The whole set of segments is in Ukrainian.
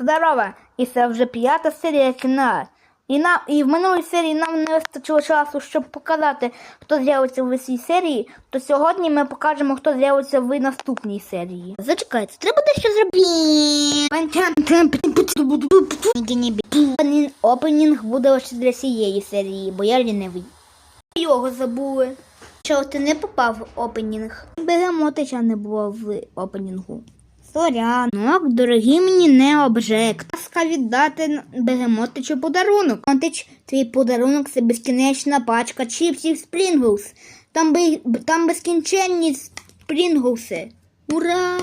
Здорово! І це вже п'ята серія кіна. І, на, і в минулій серії нам не вистачило часу, щоб показати, хто з'явиться в цій серії, то сьогодні ми покажемо, хто з'явиться в наступній серії. Зачекайте, треба дещо зробити. Опенінг буде лише для цієї серії, бо я лінивий. Його забули. Що ти не попав в опенінг? Бегемотича не було в опенінгу. Сорянок, дорогі мені не обжект. Ласка віддати бегемотичу подарунок. Мотич, твій подарунок це безкінечна пачка чіпсів Спрінглс. Там, би, там безкінченні Спрінглси. Ура!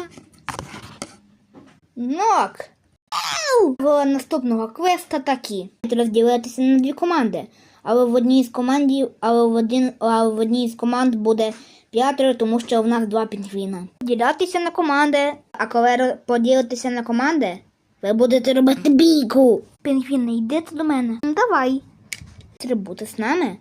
Нок! В наступного квеста такі. Розділитися на дві команди. Але в одній з командів, але в один, але в одній з команд буде п'ятеро, тому що в нас два пінгвіна. Поділятися на команди. А коли поділитися на команди, ви будете робити бійку. Пінгвіни, йдете до мене. Ну, давай. Треба бути з нами.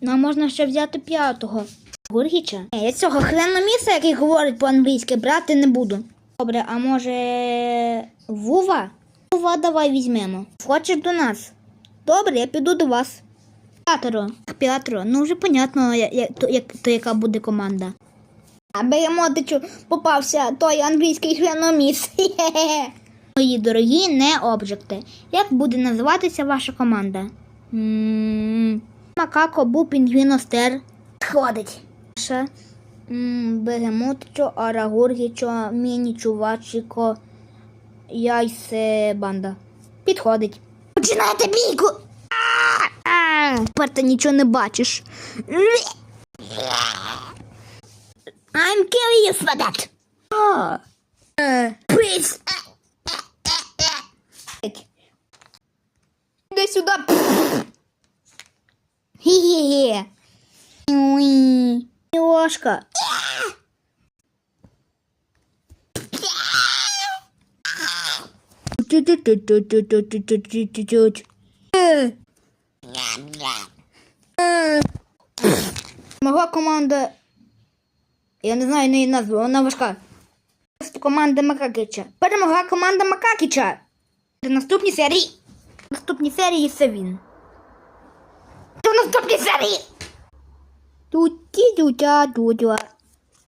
Нам можна ще взяти п'ятого. Гургіча? Ні, я цього хреноміса, який говорить по-англійськи, брати не буду. Добре, а може Вува? Вува, давай візьмемо. Хочеш до нас? Добре, я піду до вас. П'ятеро. П'ятеро. Ну вже понятно, я, я, то, як, то яка буде команда. А Бегемотичу попався той англійський хреноміс. Мої дорогі не обжекти. Як буде називатися ваша команда? Макако Бу Пінгвіностер. Ходить. Бегемотичо, Арагургічо, Міні Чувачіко, Яйсе Банда. Підходить. Починайте бійку! Тепер ти нічого не бачиш. I'm curious about that. Oh. Uh, please. Иди сюда. Хе-хе-хе. Ложка. Могла команда Я не знаю неї назву, вона важка. Команда Макакича. Перемогла команда Макакича. Наступні серії. Наступні серії це він. Наступні серії. Тут ті дудя дудя.